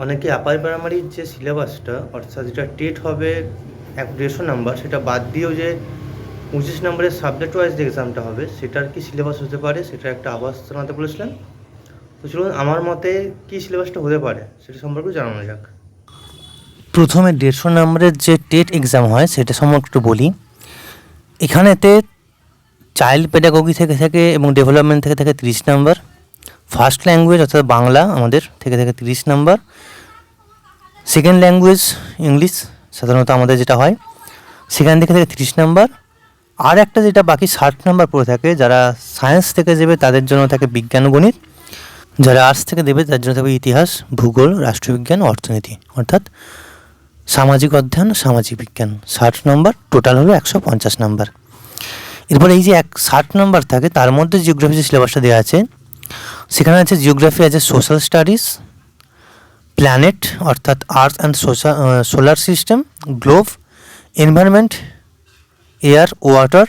অনেকে আপার প্রাইমারির যে সিলেবাসটা অর্থাৎ যেটা টেট হবে এক দেড়শো নাম্বার সেটা বাদ দিয়েও যে পঁচিশ নম্বরের সাবজেক্ট ওয়াইজ যে এক্সামটা হবে, সেটার কি সিলেবাস হতে পারে সেটা একটা আবাস জানাতে বলেছিলেন। তো চলুন, আমার মতে কী সিলেবাসটা হতে পারে, সেটা সম্পর্কে জানানো যাক। প্রথমে দেড়শো নম্বরের যে টেট এক্সাম হয়, সেটা সম্পর্কে একটু বলি। এখানেতে চাইল্ড পেডাগগি থেকে থেকে এবং ডেভেলপমেন্ট থেকে থেকে তিরিশ নাম্বার ফার্স্ট ল্যাঙ্গুয়েজ অর্থাৎ বাংলা আমাদের থেকে থেকে তিরিশ নাম্বার। সেকেন্ড ল্যাঙ্গুয়েজ ইংলিশ, সাধারণত আমাদের যেটা হয়, সেখান থেকে থেকে তিরিশ নাম্বার। আর একটা যেটা বাকি ষাট নাম্বার পড়ে থাকে, যারা সায়েন্স থেকে যাবে তাদের জন্য থাকে বিজ্ঞান গণিত। যারা আর্টস থেকে দেবে তার জন্য থাকবে ইতিহাস, ভূগোল, রাষ্ট্রবিজ্ঞান, অর্থনীতি, অর্থাৎ সামাজিক অধ্যয়ন, সামাজিক বিজ্ঞান। ষাট নম্বর, টোটাল হলো একশো পঞ্চাশ নম্বর। এরপর এই যে এক ষাট নম্বর থাকে, তার মধ্যে জিওগ্রাফি সিলেবাসটা দেওয়া আছে সেখানে আছে জিওগ্রাফি আছে সোশ্যাল স্টাডিজ প্ল্যানেট অর্থাৎ earth and social solar system globe environment air water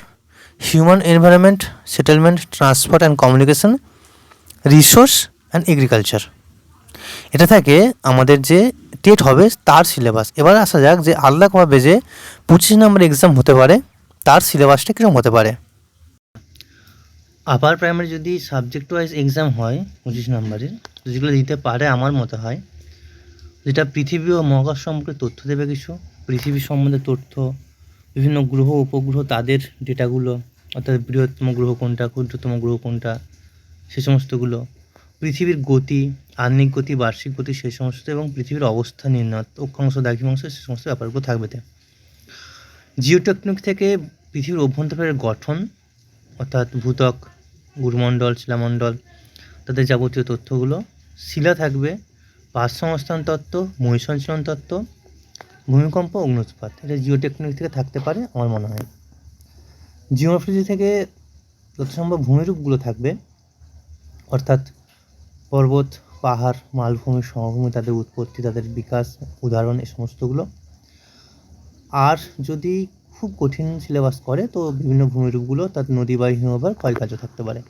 human environment settlement transport and communication resource and agriculture এটা থাকে আমাদের যে টেট হবে তার সিলেবাস এবার আসা যাক যে আলাদাভাবে যে পঁচিশ নম্বর এক্সাম হতে পারে, তার সিলেবাসটা কীরকম হতে পারে। আপার প্রাইমারি যদি সাবজেক্ট ওয়াইজ এক্সাম হয়, পঁচিশ নম্বরের যেগুলো দিতে পারে আমার মতে হয়, যেটা পৃথিবী ও মহাকাশ সম্পর্কে তথ্য দেবে কিছু, পৃথিবী সম্বন্ধে তথ্য, বিভিন্ন গ্রহ, উপগ্রহ, তাদের ডেটাগুলো অর্থাৎ বৃহত্তম গ্রহ কোনটা, ক্ষুদ্রতম গ্রহ কোনটা, সে সমস্তগুলো, পৃথিবীর গতি আহ্নিক গতি, বার্ষিক গতি সেই সমস্ত এবং পৃথিবীর অবস্থা নির্ণয়, অক্ষাংশ, দ্রাঘিমাংশ, সে সমস্ত ব্যাপারগুলো থাকবে জিওটেকনিক থেকে পৃথিবীর অভ্যন্তরের গঠন, অর্থাৎ ভূতক গুরুমণ্ডল, শিলামণ্ডল, তাদের যাবতীয় তথ্যগুলো। শিলা থাকবে ভারসংস্থান তত্ত্ব মহিসঞ্চলন তত্ত্ব, ভূমিকম্প অগ্নুৎপাত এটা জিওটেকনিক থেকে থাকতে পারে আমার মনে হয়। জিওগ্রাফি থেকে যত সম্ভব ভূমিরূপগুলো থাকবে। অর্থাৎ পর্বত, পাহাড়, মালভূমি, সমভূমি, তাদের উৎপত্তি, তাদের বিকাশ, উদাহরণ, এ সমস্তগুলো। আর যদি খুব কঠিন সিলেবাস করে, তো বিভিন্ন ভূমিরূপগুলো তার নদী বা হিমবাহ ক্ষয়কার্য থাকতে পারে।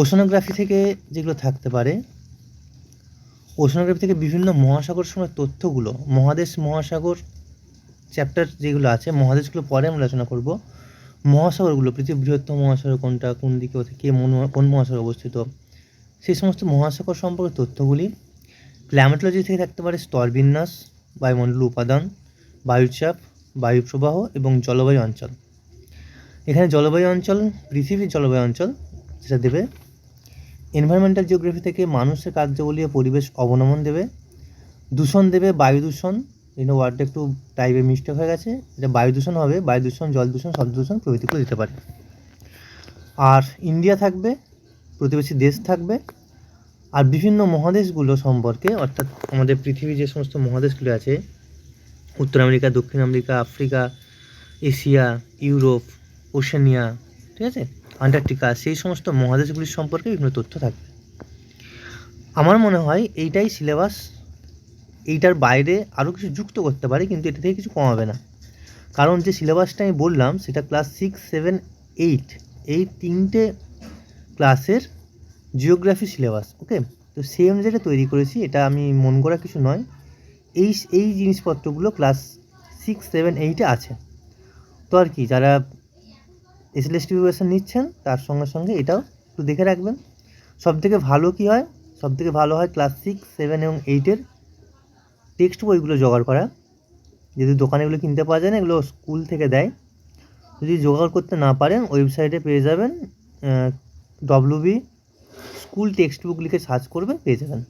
ওশনোগ্রাফি থেকে যেগুলো থাকতে পারে, ওশনোগ্রাফি থেকে বিভিন্ন মহাসাগর সময় তথ্যগুলো, মহাদেশ মহাসাগর চ্যাপ্টার যেগুলো আছে, মহাদেশগুলো পরে আমরা আলোচনা করব। মহাসাগরগুলো, পৃথিবীর বৃহত্তম মহাসাগর কোনটা, কোন দিকে কে কোন মহাসাগর অবস্থিত? সেই সমস্ত মহাসাগর সম্পর্কে তথ্যগুলি ক্লাইমেটোলজি থেকে থাকতে পারে স্তরবিন্যাস, বায়ুমণ্ডল উপাদান, বায়ুচাপ বায়ুপ্রবাহ এবং জলবায়ু অঞ্চল। এখানে জলবায়ু অঞ্চল, পৃথিবীর জলবায়ু অঞ্চল সেটা দেবে এনভায়রনমেন্টাল জিওগ্রাফি থেকে মানুষের কার্যাবলী পরিবেশ অবনমন দেবে। দূষণ দেবে বায়ু দূষণ, এই ওয়ার্ডটা একটু টাইপের মিস্টেক হয়ে গেছে। এটা বায়ু দূষণ হবে, বায়ু দূষণ, জল দূষণ, শব্দ দূষণ প্রভৃতিগুলো দিতে পারে। আর ইন্ডিয়া থাকবে, প্রতিবেশী দেশ থাকবে। আর বিভিন্ন মহাদেশগুলো সম্পর্কে অর্থাৎ আমাদের পৃথিবীর যে সমস্ত মহাদেশগুলো আছে উত্তর আমেরিকা, দক্ষিণ America, Africa, Asia, Europe, Oceania, ঠিক আছে? আন্টার্কটিকা, সেই সমস্ত মহাদেশগুলির সম্পর্কে বিভিন্ন তথ্য থাকবে। আমার মনে হয় এইটাই সিলেবাস এইটার বাইরে আরও কিছু যুক্ত করতে পারে, কিন্তু এটা থেকে কিছু কমাবে না। কারণ যে সিলেবাসটা আমি বললাম, সেটা ক্লাস সিক্স সেভেন এইট এই তিনটে ক্লাসের জিওগ্রাফি সিলেবাস ওকে তো সেই অনুযায়ী তৈরি করেছি, এটা আমি মন করা কিছু নয়। এই এই জিনিসপত্রগুলো ক্লাস সিক্স সেভেন এইটে আছে। তো আর কি, যারা এসএলএস প্রিপারেশন নিচ্ছেন, তার সঙ্গে সঙ্গে এটাও একটু দেখে রাখবেন। সব থেকে ভালো কী হয়? সব থেকে ভালো হয় ক্লাস সিক্স সেভেন এবং এইটের টেক্সট বইগুলো জোগাড় করা। যদি দোকানে এগুলো কিনতে পাওয়া যায় না, এগুলো স্কুল থেকে দেয়। যদি জোগাড় করতে না পারেন ওয়েবসাইটে পেয়ে যাবেন ডব্লিউবি স্কুল টেক্সট বুক লিখে সার্চ করবেন, পেয়ে যাবেন।